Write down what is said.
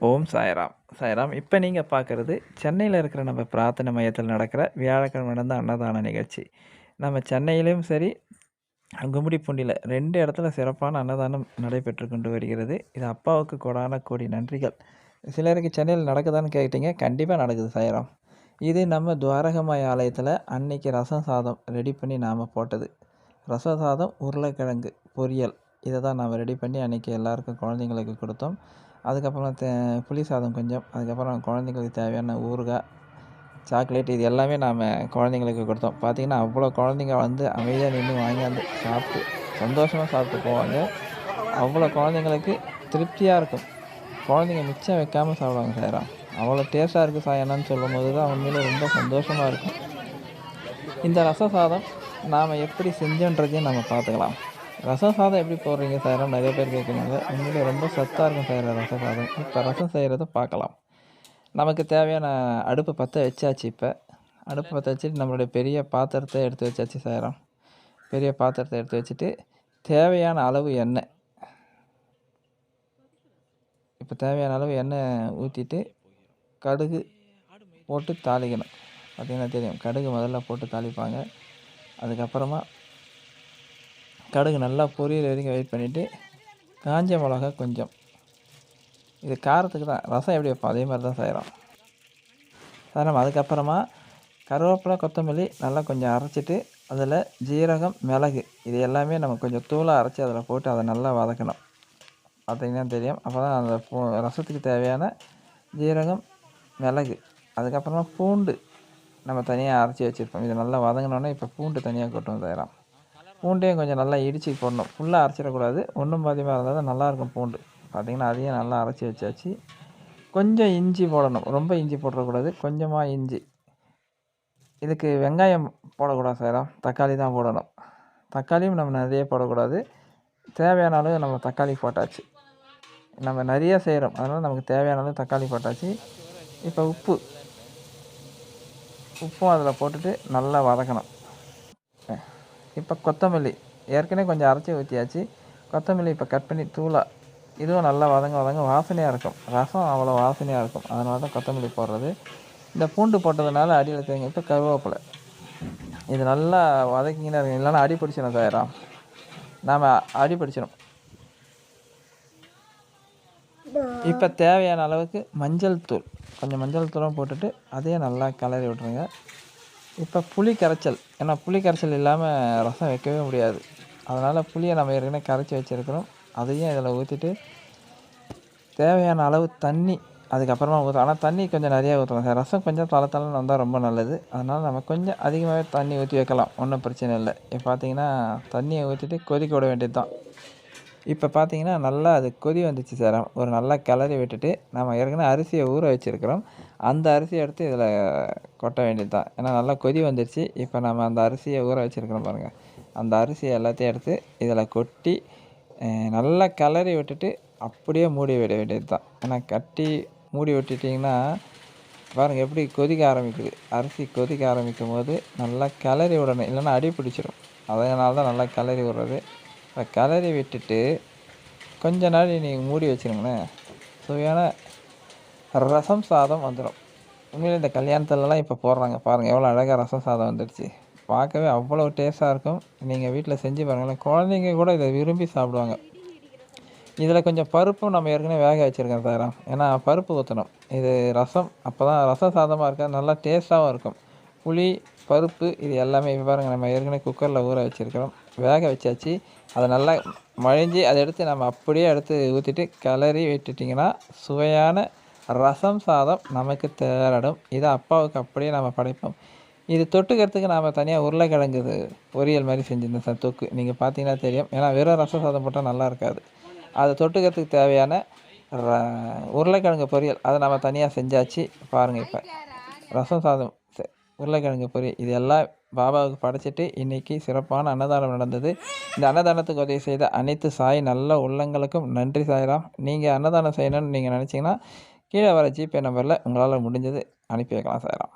ஓம் சாய்ராம். சாய்ராம் இப்போ நீங்கள் பார்க்குறது சென்னையில் இருக்கிற நம்ம பிரார்த்தனை மையத்தில் நடக்கிற வியாழக்கிழமை நடந்த அன்னதான நிகழ்ச்சி. நம்ம சென்னையிலையும் சரி கும்மிடிப்பூண்டியில் ரெண்டு இடத்துல சிறப்பான அன்னதானம் நடைபெற்று கொண்டு வருகிறது. இது அப்பாவுக்கு கொடான கோடி நன்றிகள். சிலருக்கு சென்னையில் நடக்குதான்னு கேட்டீங்க கண்டிப்பாக நடக்குது சாய்ராம். இது நம்ம துவாரகமாய் ஆலயத்தில் அன்னைக்கு ரசம் சாதம் ரெடி பண்ணி நாம் போட்டது. ரசம் சாதம் உருளைக்கிழங்கு பொரியல். இதை தான் நாம் ரெடி பண்ணி அன்றைக்கி எல்லாருக்கும் குழந்தைங்களுக்கு கொடுத்தோம். அதுக்கப்புறம் தே புளி சாதம் கொஞ்சம். அதுக்கப்புறம் குழந்தைங்களுக்கு தேவையான ஊறுகாய் சாக்லேட் இது எல்லாமே நாம் குழந்தைங்களுக்கு கொடுத்தோம். பார்த்திங்கன்னா அவ்வளோ குழந்தைங்க வந்து அமைதியாக நின்று வாங்கியாந்து சாப்பிட்டு சந்தோஷமாக சாப்பிட்டு போவாங்க. அவ்வளோ குழந்தைங்களுக்கு திருப்தியாக இருக்கும். குழந்தைங்க மிச்சம் வைக்காமல் சாப்பிடுவாங்க சாயிரம் அவ்வளோ டேஸ்ட்டாக இருக்குது சார் என்னன்னு சொல்லும் போது தான் உண்மையிலே ரொம்ப சந்தோஷமாக இருக்கும். இந்த ரச சாதம் நாம் எப்படி செஞ்சோன்றதையும் நம்ம பார்த்துக்கலாம். ரசம் சாதம் எப்படி போடுறீங்க சார் நிறைய பேர் கேட்குறாங்க. உண்மையிலே ரொம்ப சத்தாக இருக்கும் சார் ரசம் சாதம் இப்போ ரசம் செய்கிறத பார்க்கலாம். நமக்கு தேவையான அடுப்பு பற்ற வச்சாச்சு இப்போ. அடுப்பு பற்ற வச்சுட்டு நம்மளுடைய பெரிய பாத்திரத்தை எடுத்து வச்சாச்சு சாயிரம் பெரிய பாத்திரத்தை எடுத்து வச்சுட்டு தேவையான அளவு எண்ணெய். இப்போ தேவையான அளவு எண்ணெய் ஊற்றிட்டு கடுகு போட்டு தாளிக்கணும். பார்த்திங்கன்னா தெரியும்? கடுகு முதல்ல போட்டு தாளிப்பாங்க. அதுக்கப்புறமா கடுகு நல்லா பொரியல் வரைக்கும் வெயிட் பண்ணிவிட்டு காஞ்ச மிளகா கொஞ்சம். இது காரத்துக்கு தான் ரசம் எப்படி வைப்போம்? அதே மாதிரி தான் செய்கிறோம் சாரம் அதுக்கப்புறமா கருவேப்பிலை கொத்தமல்லி நல்லா கொஞ்சம் அரைச்சிட்டு அதில் ஜீரகம் மிளகு இது எல்லாமே நம்ம கொஞ்சம் தூளாக அரைச்சி அதில் போட்டு அதை நல்லா வதக்கணும். பார்த்திங்கன்னா தெரியும். அப்போ தான் அந்த பூ ரசத்துக்கு தேவையான ஜீரகம் மிளகு அதுக்கப்புறமா பூண்டு நம்ம தனியாக அரைச்சி வச்சுருப்போம். இதை நல்லா வதங்கினோன்னே இப்போ பூண்டு தனியாக கொட்டும் செய்கிறோம் பூண்டையும் கொஞ்சம் நல்லா இடித்து போடணும். ஃபுல்லாக அரைச்சிடக்கூடாது. ஒன்றும் பாதியமாக இருந்தால் தான் நல்லாயிருக்கும் பூண்டு. பார்த்திங்கன்னா அதையும் நல்லா அரைச்சி வச்சாச்சு. கொஞ்சம் இஞ்சி போடணும். ரொம்ப இஞ்சி போட்டுறக்கூடாது கொஞ்சமாக இஞ்சி. இதுக்கு வெங்காயம் போடக்கூடாது சார். தக்காளி தான் போடணும். தக்காளியும் நம்ம நிறைய போடக்கூடாது. தேவையான அளவு நம்ம தக்காளி போட்டாச்சு. நம்ம நிறைய செய்கிறோம் அதனால் நமக்கு தேவையான அளவு தக்காளி போட்டாச்சு. இப்போ உப்பு. உப்பும் அதில் போட்டுட்டு நல்லா வதக்கணும். இப்போ கொத்தமல்லி ஏற்கனவே கொஞ்சம் அரைச்சி ஊற்றியாச்சு கொத்தமல்லி இப்போ கட் பண்ணி தூளாக இதுவும் நல்லா வதங்க வதங்க வாசனையாக இருக்கும். ரசம் அவ்வளோ வாசனையாக இருக்கும். அதனால தான் கொத்தமல்லி போடுறது. இந்த பூண்டு போட்டதுனால அடியில் தேங்க இப்போ கருவேப்பிலை. இது நல்லா வதக்கிங்கன்னா இருக்கும் இல்லைன்னா அடி பிடிச்சிடும் தயாராக நாம் அடி பிடிச்சிடும் இப்போ தேவையான அளவுக்கு மஞ்சள் தூள். கொஞ்சம் மஞ்சள் தூளும் போட்டுட்டு அதையே நல்லா கிளறி விட்ருங்க இப்போ புளி கரைச்சல். ஏன்னா புளி கரைச்சல் இல்லாமல் ரசம் வைக்கவே முடியாது. அதனால் புளியை நம்ம ஏற்கனவே கரைச்சி வச்சுருக்கிறோம். அதையும் இதில் ஊற்றிட்டு தேவையான அளவு தண்ணி அதுக்கப்புறமா ஊற்றலாம் ஆனால் தண்ணி கொஞ்சம் நிறையா ஊற்றலாம் சார் ரசம் கொஞ்சம் தலை தலைன்னு வந்தால் ரொம்ப நல்லது. அதனால் நம்ம கொஞ்சம் அதிகமாகவே தண்ணி ஊற்றி வைக்கலாம். ஒன்றும் பிரச்சனை இல்லை. இப்போ பார்த்தீங்கன்னா தண்ணியை ஊற்றிட்டு கொதிக்க விட வேண்டியது தான் இப்போ பார்த்தீங்கன்னா நல்லா அது கொதி வந்துச்சு சார். ஒரு நல்லா கிளறி விட்டுட்டு நம்ம ஏற்கனவே அரிசியை ஊற வச்சுருக்கிறோம். அந்த அரிசியை எடுத்து இதில் கொட்ட வேண்டியது தான் ஏன்னா நல்லா கொதி வந்துருச்சு. இப்போ நம்ம அந்த அரிசியை ஊற வச்சுருக்கிறோம் பாருங்கள் அந்த அரிசியை எல்லாத்தையும் எடுத்து இதில் கொட்டி நல்லா கிளறி விட்டுட்டு அப்படியே மூடி விட வேண்டியது தான் ஏன்னா கட்டி மூடி விட்டுட்டிங்கன்னா பாருங்கள் எப்படி கொதிக்க ஆரம்பிக்குது. அரிசி கொதிக்க ஆரம்பிக்கும் போது நல்லா கிளறி விடணும். இல்லைன்னா அடி பிடிச்சிடும் அதனால தான் நல்லா கிளறி விடுறது. இப்போ கிளறி விட்டுட்டு கொஞ்ச நாள் நீங்கள் மூடி வச்சுருங்களேன். சுவையான ரசம் சாதம் வந்துடும். உண்மையில் இந்த கல்யாணத்துலலாம் இப்போ போடுறாங்க. பாருங்கள் எவ்வளோ அழகாக ரசம் சாதம் வந்துடுச்சு. பார்க்கவே அவ்வளோ டேஸ்ட்டாக இருக்கும். நீங்கள் வீட்டில் செஞ்சு பாருங்களேன். குழந்தைங்க கூட இதை விரும்பி சாப்பிடுவாங்க. இதில் கொஞ்சம் பருப்பும் நம்ம ஏற்கனவே வேக வச்சுருக்கேன் சார். ஏன்னா பருப்பு ஊற்றணும் இது ரசம். அப்போ தான் ரசம் சாதமாக இருக்கா? நல்லா டேஸ்ட்டாகவும் இருக்கும். புளி பருப்பு இது எல்லாமே இப்போ பாருங்கள் நம்ம ஏற்கனவே குக்கரில் ஊற வச்சுருக்கிறோம். வேக வச்சாச்சு. அதை நல்லா மழிஞ்சி அதை எடுத்து நம்ம அப்படியே எடுத்து ஊற்றிட்டு கிளறி விட்டுட்டிங்கன்னா சுவையான ரசம் சாதம் நமக்கு தேரடும். இதை அப்பாவுக்கு அப்படியே நம்ம படைப்போம். இது தொட்டுக்கிறதுக்கு நாம் தனியாக உருளைக்கிழங்கு பொரியல் மாதிரி செஞ்சுருந்தோம் சார் தொக்கு. நீங்கள் பார்த்தீங்கன்னா தெரியும். ஏன்னா வெறும் ரசம் சாதம் போட்டால் நல்லா இருக்காது. அதை தொட்டுக்கிறதுக்கு தேவையான உருளைக்கிழங்கு பொரியல் அதை நம்ம தனியாக செஞ்சாச்சு பாருங்கள் இப்போ. ரசம் சாதம் உருளைக்கிழங்கு பொரி. இது எல்லாம் பாபாவுக்கு படைச்சிட்டு இன்றைக்கி சிறப்பான அன்னதானம் நடந்தது. இந்த அன்னதானத்துக்கு உதவி செய்த அனைத்து சாய் நல்ல உள்ளங்களுக்கும் நன்றி சாயிராம். நீங்கள் அன்னதானம் செய்யணும்னு நீங்கள் நினச்சிங்கன்னா கீழே வர ஜிபே நம்பரில் உங்களால் முடிஞ்சது அனுப்பி வைக்கலாம் சாயிராம்.